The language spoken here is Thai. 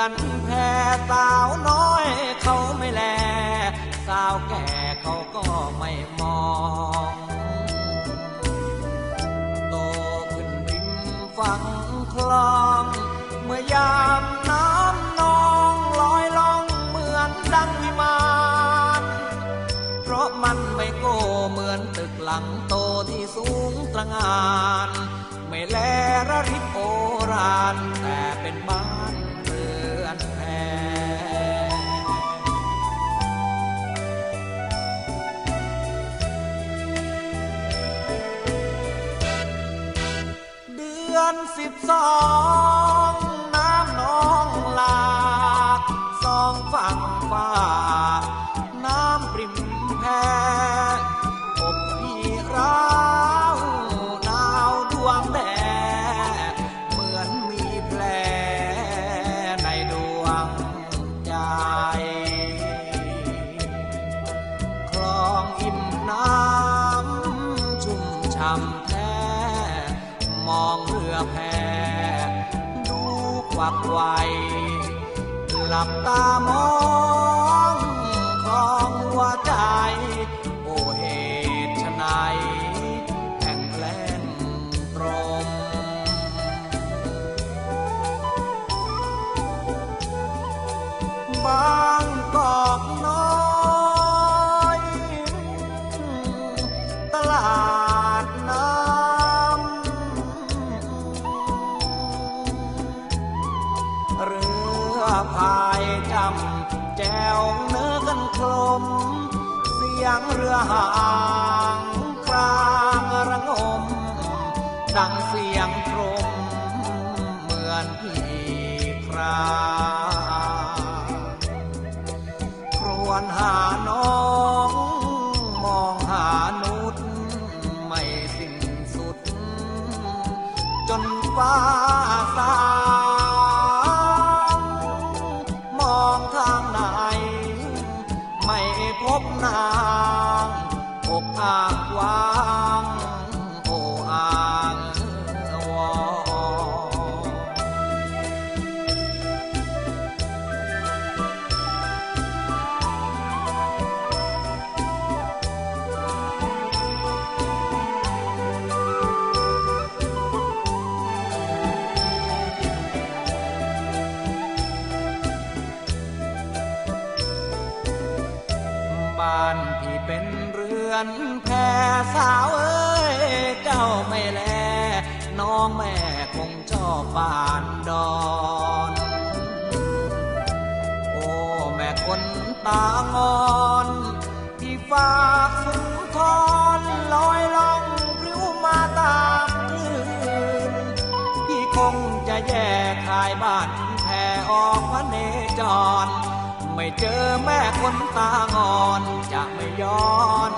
อนแพสาวน้อยเขาไม่แล สาวแก่เขาก็ไม่มองโตขึ้นริมฝั่งคลอง เมื่อยามน้ำนองลอยล่องเหมือนดังวิมานเพราะมันไม่โก้เหมือนตึกหลังโตที่สูงตระงาน ไม่แลระริบโอรานแต่ สิบสอง ควักไวหลับตามองคลองหัวใจ โอเหตุไฉนแห่งแกล้งตรมบา พายจำแจวเนื้อกันคลม เสียงเรือห่างกลางระงม ดังเสียงตรมเหมือนพี่คราครวนหาน้องมองหานุษไม่สิ้นสุด จนฟ้า สาวเอ้ยเจ้าไม่แล น้องแม่คงชอบบานดอน โอ้แม่คนตางอนที่ฝากสุนทรลอยล่องพริ้วมาตามคลื่นพี่คงจะแยกขายบ้านแพ่ออกพระเนจร ไม่เจอแม่คนตางอนจะไม่ย้อน